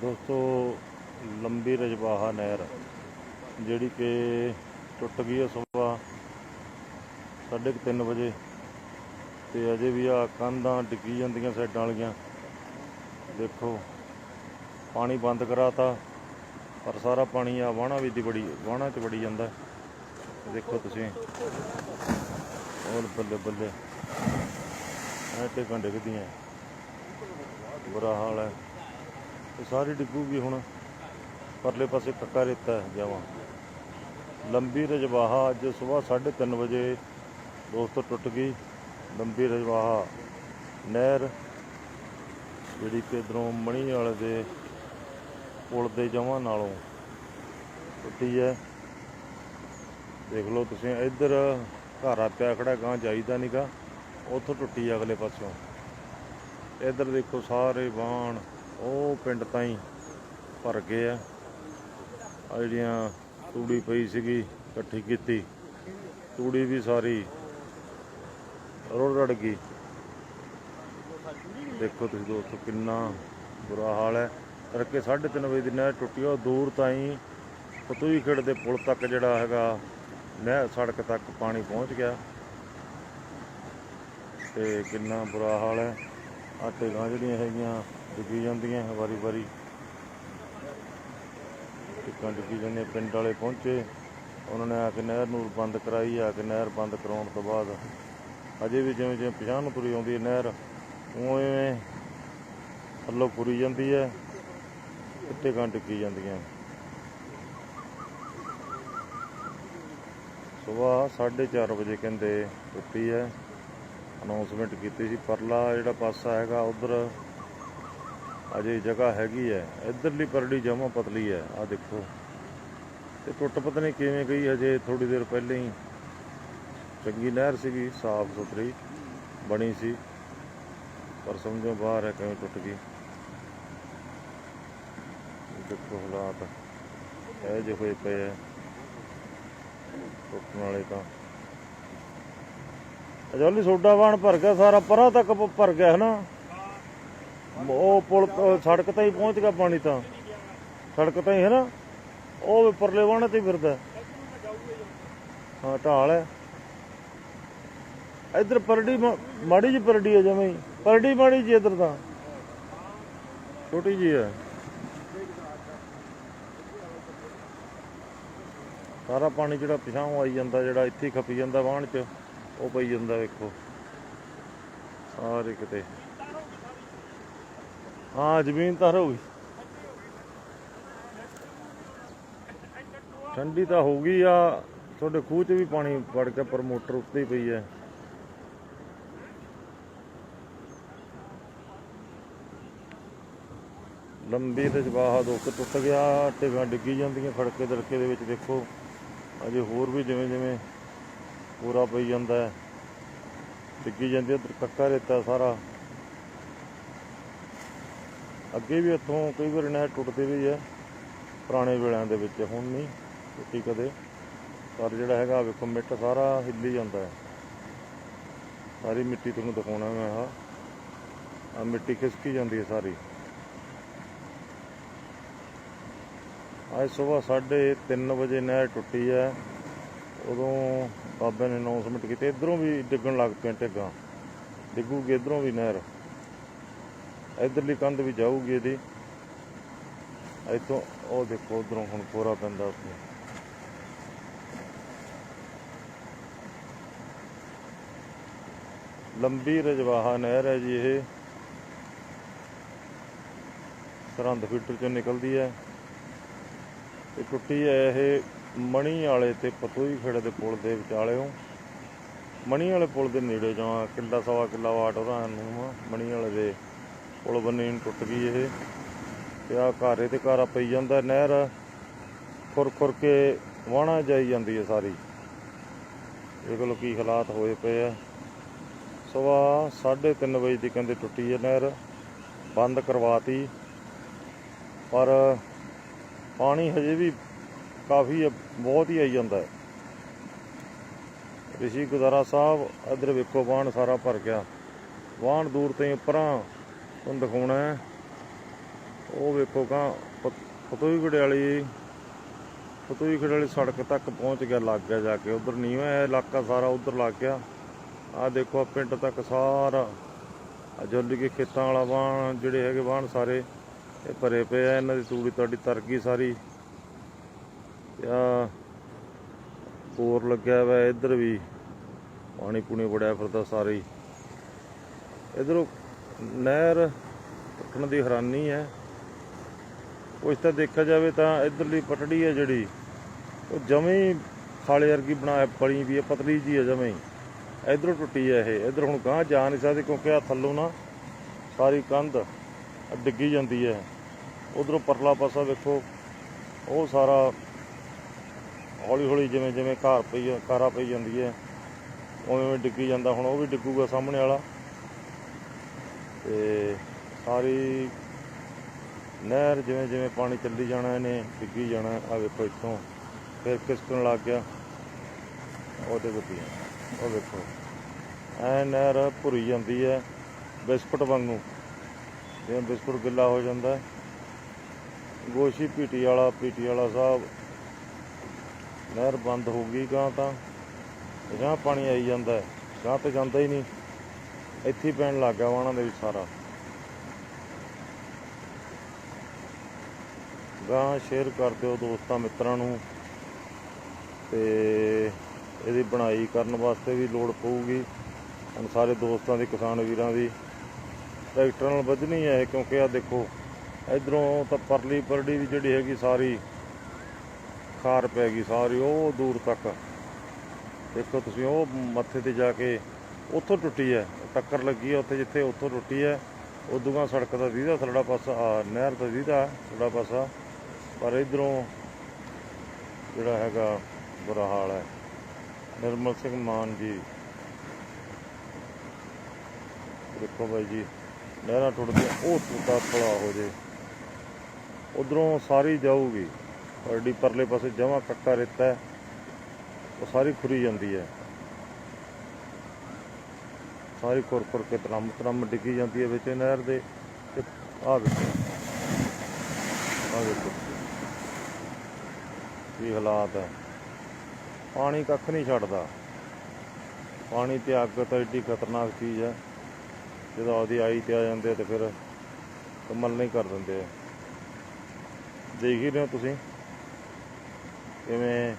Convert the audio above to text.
ਦੋਸਤੋ, ਲੰਬੀ ਰਜਵਾਹਾ ਨਹਿਰ, ਜਿਹੜੀ ਕਿ ਟੁੱਟ ਗਈ ਹੈ ਸਵੇਰ ਸਾਢੇ ਕੁ ਤਿੰਨ ਵਜੇ ਤੇ ਅਜੇ ਵੀ ਆ ਕੰਧਾਂ ਡਿੱਗੀ ਜਾਂਦੀਆਂ ਸਾਈਡਾਂ ਵਾਲੀਆਂ। ਦੇਖੋ, ਪਾਣੀ ਬੰਦ ਕਰਾਤਾ, ਪਰ ਸਾਰਾ ਪਾਣੀ ਆ ਵਾਹਣਾ ਵੀ ਦੀ ਬੜੀ, ਵਾਹਣਾ ਚ ਵੜੀ ਜਾਂਦਾ। ਦੇਖੋ ਤੁਸੀਂ, ਹੋਰ ਬੱਲੇ ਬੱਲੇ, ਐ ਟੇਕਾਂ ਡਿੱਗਦੀਆਂ। ਬੁਰਾ ਹਾਲ ਹੈ। ਇਹ ਸਾਰੀ ਡਿੱਗੂਗੀ ਹੁਣ। ਪਰਲੇ ਪਾਸੇ ਕੱਕਾ ਰੇਤਾ ਹੈ, ਜਾਵਾਂ। ਲੰਬੀ ਰਜਵਾਹਾ ਅੱਜ ਸਵੇਰ 3:30 ਵਜੇ ਦੋਸਤੋ ਟੁੱਟ ਗਈ। ਲੰਬੀ ਰਜਵਾਹਾ ਨਹਿਰ, ਜਿਹੜੀ ਕਿ ਇੱਧਰੋਂ ਮਣੀ ਵਾਲੇ ਦੇ ਪੁਲ ਦੇ ਜਮਾਂ ਨਾਲੋਂ ਟੁੱਟੀ ਹੈ। ਦੇਖ ਲਓ ਤੁਸੀਂ, ਇੱਧਰ ਘਰ ਆ ਪਿਆ ਖੜਾ ਗਾਂ ਜਾਈਦਾ ਨਹੀਂਗਾ ਉੱਥੋਂ ਟੁੱਟੀ ਆ ਅਗਲੇ ਪਾਸਿਓਂ। ਇੱਧਰ ਦੇਖੋ ਸਾਰੇ ਬਾਣ ਉਹ ਪਿੰਡ ਤਾਈਂ ਭਰ ਗਏ ਆ। ਆ ਜਿਹੜੀਆਂ ਤੂੜੀ ਪਈ ਸੀਗੀ, ਇਕੱਠੀ ਕੀਤੀ। ਤੂੜੀ ਵੀ ਸਾਰੀ ਰੁੜ ਰੜ ਗਈ। ਦੇਖੋ ਤੁਸੀਂ ਦੋਸਤੋ, ਕਿੰਨਾ ਬੁਰਾ ਹਾਲ ਹੈ। ਕਰਕੇ 3:30 ਵਜੇ ਦੀ ਨਹਿਰ ਟੁੱਟੀ ਉਹ ਦੂਰ ਤਾਈਂ ਪਤੂਈ ਖੇੜ ਦੇ ਪੁਲ ਤੱਕ ਜਿਹੜਾ ਹੈਗਾ, ਨਹਿਰ ਸੜਕ ਤੱਕ ਪਾਣੀ ਪਹੁੰਚ ਗਿਆ। ਤੇ ਕਿੰਨਾ ਬੁਰਾ ਹਾਲ ਹੈ। ਆਟੇ ਗਾਂ ਜਿਹੜੀਆਂ ਹੈਗੀਆਂ, ਡਿੱਗੀ ਜਾਂਦੀਆਂ ਵਾਰੀ ਵਾਰੀ। ਟਿੱਕਾਂ ਡਿੱਗੀ ਜਾਂਦੀਆਂ, ਪਿੰਡ ਵਾਲੇ ਪਹੁੰਚੇ। ਉਹਨਾਂ ਨੇ ਆ ਕੇ ਨਹਿਰ ਨੂੰ ਬੰਦ ਕਰਾਈ, ਆ ਕੇ ਨਹਿਰ ਬੰਦ ਕਰਾਉਣ ਤੋਂ ਬਾਅਦ ਅਜੇ ਵੀ ਜਿਵੇਂ ਜਿਵੇਂ ਪਛਾਣ ਨੂੰ ਤੁਰੀ ਆਉਂਦੀ ਹੈ ਨਹਿਰ, ਉਵੇਂ ਥੱਲੋਂ ਪੁਰੀ ਜਾਂਦੀ ਹੈ ਇੱਥੇ ਗਾਂ ਡਿੱਗੀ ਜਾਂਦੀਆਂ। ਸਵੇਰ 4:30 ਵਜੇ ਕਹਿੰਦੇ ਟੁੱਟੀ ਹੈ। ਅਨਾਉਂਸਮੈਂਟ ਕੀਤੀ ਸੀ। ਪਰਲਾ ਜਿਹੜਾ ਪਾਸਾ ਹੈਗਾ, ਉਧਰ ਅਜੇ ਜਗ੍ਹਾ ਹੈਗੀ ਹੈ। ਇਧਰਲੀ ਪਰੜੀ ਜਮਾ ਪਤਲੀ ਹੈ। ਆ ਦੇਖੋ। ਤੇ ਟੁੱਟ ਪਤਾ ਨਹੀਂ ਕਿਵੇਂ ਗਈ ਅਜੇ ਥੋੜੀ ਦੇਰ ਪਹਿਲਾਂ ਹੀ ਚੰਗੀ ਨਹਿਰ ਸੀਗੀ, ਸਾਫ਼ ਸੁਥਰੀ ਬਣੀ ਸੀ। ਪਰ ਸਮਝੋ ਬਾਹਰ ਹੈ ਕਿਵੇਂ ਟੁੱਟ ਗਈ। ਦੇਖੋ ਹਾਲਾਤ। ਇਹ ਜਿਹੇ ਹੋਏ ਪਏ ਆ ਟੁੱਟਣ ਵਾਲੇ ਤਾਂ ਅਜੋਲੀ ਸੋਡਾ ਵਾਣ ਭਰ ਗਿਆ, ਸਾਰਾ ਪਰਾਂ ਤੱਕ ਭਰ ਗਿਆ ਹਨਾ। ਉਹ ਪੁਲ ਸੜਕ ਤੇ ਹੀ ਪਹੁੰਚ ਗਿਆ ਪਾਣੀ ਤਾਂ। ਸੜਕ ਤੇ ਹੀ ਹੈ ਉਹ ਵੀ ਪਰਲੇ ਵਾਣ ਤੇ ਫਿਰਦਾ। ਹਾਂ, ਢਾਲ ਹੈ। ਇੱਧਰ ਪਰੜੀ ਮਾੜੀ ਜੀ ਪਰੜੀ ਹੈ ਜਮੇ। ਪਰੜੀ ਮਾੜੀ ਜੀ ਇੱਧਰ ਤਾਂ। ਛੋਟੀ ਜੀ ਹੈ। ਸਾਰਾ ਪਾਣੀ ਜਿਹੜਾ ਪਿਛਾਂ ਆਈ ਜਾਂਦਾ, ਜਿਹੜਾ ਇੱਥੇ ਖਪੀ ਜਾਂਦਾ ਵਾਹਣ 'ਚ। ਉਹ ਪਈ ਜਾਂਦਾ ਵੇਖੋ। ਸਾਰੇ ਕਿਤੇ। ਹਾਂ, ਜ਼ਮੀਨ ਤਾਂ ਹੋ ਗਈ। ਠੰਡੀ ਤਾਂ ਹੋ ਗਈ ਆ। ਤੁਹਾਡੇ ਖੂਹ 'ਚ ਵੀ ਪਾਣੀ ਵੜ ਕੇ ਪਰ ਮੋਟਰ ਉੱਤੇ ਹੀ ਪਈ ਹੈ ਲੰਬੀ ਤੇ ਦੋ ਦੁੱਖ ਟੁੱਟ ਗਿਆ ਟਿਗਾ ਡਿੱਗੀ ਜਾਂਦੀਆਂ, ਖੜਕੇ ਦੜਕੇ ਦੇ ਵਿੱਚ ਦੇਖੋ। ਅਜੇ ਹੋਰ ਵੀ ਜਿਵੇਂ ਜਿਵੇਂ ਪੂਰਾ ਪਈ ਜਾਂਦਾ ਹੈ। ਡਿੱਗੀ ਜਾਂਦੀ ਉਧਰ ਕੱਕਾ ਰੇਤਾ ਸਾਰਾ। ਅੱਗੇ ਵੀ ਇੱਥੋਂ ਕਈ ਵਾਰ ਨਹਿਰ ਟੁੱਟਦੀ ਵੀ ਹੈ, ਪੁਰਾਣੇ ਵੇਲਿਆਂ ਦੇ ਵਿੱਚ। ਹੁਣ ਨਹੀਂ ਟੁੱਟੀ ਕਦੇ। ਪਰ ਜਿਹੜਾ ਹੈਗਾ, ਵੇਖੋ, ਮਿੱਟ ਸਾਰਾ ਹਿੱਲੀ ਜਾਂਦਾ ਹੈ। ਸਾਰੀ ਮਿੱਟੀ ਤੁਹਾਨੂੰ ਦਿਖਾਉਣਾ ਮੈਂ ਆ ਆ ਮਿੱਟੀ ਖਿਸਕੀ ਜਾਂਦੀ ਹੈ ਸਾਰੀ। ਅੱਜ ਸਵੇਰ 3:30 ਵਜੇ ਨਹਿਰ ਟੁੱਟੀ ਹੈ। ਉਦੋਂ ਬਾਬੇ ਨੇ ਅਨਾਉਂਸਮੈਂਟ ਕੀਤੀ, ਇਧਰੋਂ ਵੀ ਡਿੱਗਣ ਲੱਗ ਪਏ ਢਿੱਗਾਂ। ਡਿੱਗੂਗੀ ਇਧਰੋਂ ਵੀ ਨਹਿਰ। ਇਧਰਲੀ ਕੰਧ ਵੀ ਜਾਊਗੀ ਇਹਦੀ। ਇੱਥੋਂ ਉਹ ਦੇਖੋ, ਉਧਰੋਂ ਹੁਣ ਪੂਰਾ ਪੈਂਦਾ ਉੱਥੇ। ਲੰਬੀ ਰਜਵਾਹਾ ਨਹਿਰ ਹੈ ਜੀ ਇਹ। ਸਰਹੰਦ ਫੀਡਰ ਚੋਂ ਨਿਕਲਦੀ ਹੈ। ਤੇ ਟੁੱਟੀ ਹੈ ਇਹ ਮਣੀ ਵਾਲੇ ਤੇ ਪਤੋਈ ਖੇੜੇ ਦੇ ਪੁਲ ਦੇ ਵਿਚਾਲਿਓਂ। ਮਣੀ ਵਾਲੇ ਪੁਲ ਦੇ ਨੇੜੇ ਜਾਂ ਕਿੱਲਾ ਸਵਾ ਕਿੱਲਾ ਵਾਟ ਉਹਨਾਂ ਨੂੰ ਆ, ਮਣੀ ਵਾਲੇ ਦੇ ਪੁਲ ਬੰਨੇ ਨੂੰ ਟੁੱਟ ਗਈ ਇਹ। ਤੇ ਆ ਘਾਰੇ ਤੇ ਘਾਰਾ ਪਈ ਜਾਂਦਾ ਨਹਿਰ। ਖੁਰ ਖੁਰ ਕੇ ਵਾਹਣਾ ਜਾਈ ਜਾਂਦੀ ਹੈ ਸਾਰੀ। ਇਹ ਲਓ ਕੀ ਹਾਲਾਤ ਹੋਏ ਪਏ ਆ। ਸਵਾ 3:30 ਵਜੇ ਦੀ ਕਹਿੰਦੇ ਟੁੱਟੀ ਹੈ ਨਹਿਰ। ਬੰਦ ਕਰਵਾਤੀ। ਪਰ ਪਾਣੀ ਹਜੇ ਵੀ ਕਾਫੀ ਬਹੁਤ ਹੀ ਆਈ ਜਾਂਦਾ ਹੈ। ਰਿਸ਼ੀ ਗੁਜ਼ਾਰਾ ਸਾਹਿਬ, ਇੱਧਰ ਵੇਖੋ ਵਾਹਣ ਸਾਰਾ ਭਰ ਗਿਆ। ਵਾਹਣ ਦੂਰ ਤੇ ਉੱਪਰਾਂ ਤੁਹਾਨੂੰ ਦਿਖਾਉਣਾ ਹੈ। ਉਹ ਵੇਖੋ ਕਾਂ ਫਤੋਈ ਵਾਲੀ ਫਤੋਈ ਵਾਲੀ ਸੜਕ ਤੱਕ ਪਹੁੰਚ ਗਿਆ, ਲੱਗ ਗਿਆ ਜਾ ਕੇ। ਉਧਰ ਨਹੀਂ ਹੋਇਆ, ਇਲਾਕਾ ਸਾਰਾ ਉਧਰ ਲੱਗ ਗਿਆ। ਆ ਦੇਖੋ ਆਹ ਪਿੰਡ ਤੱਕ ਸਾਰਾ। ਆ ਜੁੱਲ ਕੇ ਖੇਤਾਂ ਵਾਲਾ ਬਾਣ ਜਿਹੜੇ ਹੈਗੇ ਬਾਣ ਸਾਰੇ, ਇਹ ਭਰੇ ਪਏ ਆ। ਇਹਨਾਂ ਦੀ ਤੂੜੀ ਤੁਹਾਡੀ ਤਰ ਗਈ ਸਾਰੀ। ਆ, ਬੋਰ ਲੱਗਿਆ ਹੋਇਆ ਇੱਧਰ ਵੀ। ਪਾਣੀ ਪੂਣੀ ਵੜਿਆ ਫਿਰਦਾ ਸਾਰੇ ਹੀ। ਇਧਰੋਂ ਨਹਿਰ ਟੁੱਟਣ ਦੀ ਹੈਰਾਨੀ ਹੈ। ਕੁਛ ਤਾਂ ਦੇਖਿਆ ਜਾਵੇ ਤਾਂ ਇਧਰਲੀ ਪਟੜੀ ਹੈ ਜਿਹੜੀ, ਉਹ ਜਮੇ ਖਾਲੇ ਵਰਗੀ ਬਣਾ ਪਲੀ ਵੀ ਹੈ, ਪਤਲੀ ਜੀ ਹੈ ਜਮੇ। ਹੀ ਇਧਰੋਂ ਟੁੱਟੀ ਹੈ ਇਹ। ਇਧਰ ਹੁਣ ਗਾਂ ਜਾ ਨਹੀਂ ਸਕਦੇ ਕਿਉਂਕਿ ਆ ਥੱਲੋਂ ਨਾ ਸਾਰੀ ਕੰਧ ਡਿੱਗੀ ਜਾਂਦੀ ਹੈ। ਉਧਰੋਂ ਪਰਲਾ ਪਾਸਾ ਵੇਖੋ, ਉਹ ਸਾਰਾ ਹੌਲੀ ਹੌਲੀ ਜਿਵੇਂ ਜਿਵੇਂ ਘਰ ਪਈ ਕਾਰਾ ਪਈ ਜਾਂਦੀ ਹੈ, ਉਵੇਂ ਉਵੇਂ ਡਿੱਗੀ ਜਾਂਦਾ। ਹੁਣ ਉਹ ਵੀ ਡਿੱਗੂਗਾ ਸਾਹਮਣੇ ਵਾਲਾ। ਤੇ ਸਾਰੀ ਨਹਿਰ ਜਿਵੇਂ ਜਿਵੇਂ ਪਾਣੀ ਚੱਲੀ ਜਾਣਾ ਇਹਨੇ, ਡਿੱਗੀ ਜਾਣਾ। ਆ ਵੇਖੋ ਇੱਥੋਂ। ਫਿਰ ਕਿਸਕਣ ਲੱਗ ਗਿਆ। ਉਹਦੇ ਵਿੱਚ ਉਹ ਵੇਖੋ। ਐ ਨਹਿਰ ਭੁਰੀ ਜਾਂਦੀ ਹੈ ਬਿਸਕੁਟ ਵਾਂਗੂ। ਜਿਵੇਂ ਬਿਸਕੁਟ ਗਿੱਲਾ ਹੋ ਜਾਂਦਾ। ਗੋਸ਼ੀ ਪੀਟੀ ਵਾਲਾ ਪੀਟੀ ਵਾਲਾ ਸਾਹਿਬ ਨਹਿਰ ਬੰਦ ਹੋ ਗਈ ਗਾਂ ਤਾਂ ਜਾਂ ਪਾਣੀ ਆਈ ਜਾਂਦਾ ਹੈ, ਗਾਂ ਤੇ ਜਾਂਦਾ ਹੀ ਨਹੀਂ। ਇੱਥੇ ਪੈਣ ਲੱਗ ਗਿਆ ਵਾਣਾ ਦੇ ਵਿੱਚ ਸਾਰਾ। ਗਾਂ ਸ਼ੇਅਰ ਕਰ ਦਿਓ ਦੋਸਤਾਂ ਮਿੱਤਰਾਂ ਨੂੰ, ਤੇ ਇਹਦੀ ਬਣਾਈ ਕਰਨ ਵਾਸਤੇ ਵੀ ਲੋੜ ਪਊਗੀ, ਹੁਣ ਸਾਰੇ ਦੋਸਤਾਂ ਦੀ, ਕਿਸਾਨ ਵੀਰਾਂ ਦੀ। ਟਰੈਕਟਰ ਨਾਲ ਵੱਜਣੀ ਹੈ ਕਿਉਂਕਿ ਆ ਦੇਖੋ, ਇਧਰੋਂ ਤਾਂ ਪਰਲੀ ਪਰੜੀ ਵੀ ਜਿਹੜੀ ਹੈਗੀ ਸਾਰੀ ਖਾਰ ਪੈ ਗਈ ਸਾਰੀ ਉਹ ਦੂਰ ਤੱਕ। ਦੇਖੋ ਤੁਸੀਂ ਉਹ ਮੱਥੇ ਤੇ ਜਾ ਕੇ ਉੱਥੋਂ ਟੁੱਟੀ ਹੈ ਟੱਕਰ ਲੱਗੀ ਹੈ ਉੱਥੇ ਜਿੱਥੇ ਉੱਥੋਂ ਟੁੱਟੀ ਹੈ। ਉਦੋਂਗਾ ਸੜਕ ਦਾ ਦੀਦਾ ਥੋੜਾ ਪਾਸਾ ਆ, ਨਹਿਰ ਦਾ ਦੀਦਾ ਥੋੜਾ ਪਾਸਾ। ਪਰ ਇਧਰੋਂ ਜਿਹੜਾ ਹੈਗਾ ਬੁਰਾ ਹਾਲ ਹੈ। ਨਿਰਮਲ ਸਿੰਘ ਮਾਨ ਜੀ। ਦੇਖੋ ਬਾਈ ਜੀ ਨਹਿਰਾਂ ਟੁੱਟਦੀਆਂ ਉਹ ਟੁੱਟਾ ਥੋੜਾ ਹੋ ਜੇ। ਉਧਰੋਂ ਸਾਰੀ ਜਾਊਗੀ। ਪਰਡੀ ਪਰਲੇ ਪਾਸੇ ਜਮਾ ਕੱਕਾ ਰੇਤਾ ਹੈ। ਉਹ ਸਾਰੀ ਖੁਰੀ ਜਾਂਦੀ ਹੈ। ਸਾਰੀ ਖੁਰ ਖੁਰ ਕੇ ਤਰਮ ਤਰਮ ਡਿੱਗੀ ਜਾਂਦੀ ਹੈ ਵਿੱਚ ਨਹਿਰ ਦੇ। ਤੇ ਆ ਵੇਖੋ। ਆਹ ਵੇਖੋ। ਕੀ ਹਾਲਾਤ ਹੈ। ਪਾਣੀ ਕੱਖ ਨਹੀਂ ਛੱਡਦਾ। ਪਾਣੀ ਤੇ ਅੱਗ ਤਾਂ ਏਡੀ ਖਤਰਨਾਕ ਚੀਜ਼ ਹੈ। ਜਦੋਂ ਉਹਦੀ ਆਈ ਤੇ ਆ ਜਾਂਦੇ ਆ ਤੇ ਫਿਰ ਕਮਲ ਨਹੀਂ ਕਰ ਦਿੰਦੇ। ਦੇਖ ਹੀ ਰਹੇ ਹੋ ਤੁਸੀਂ? ਕਿਵੇਂ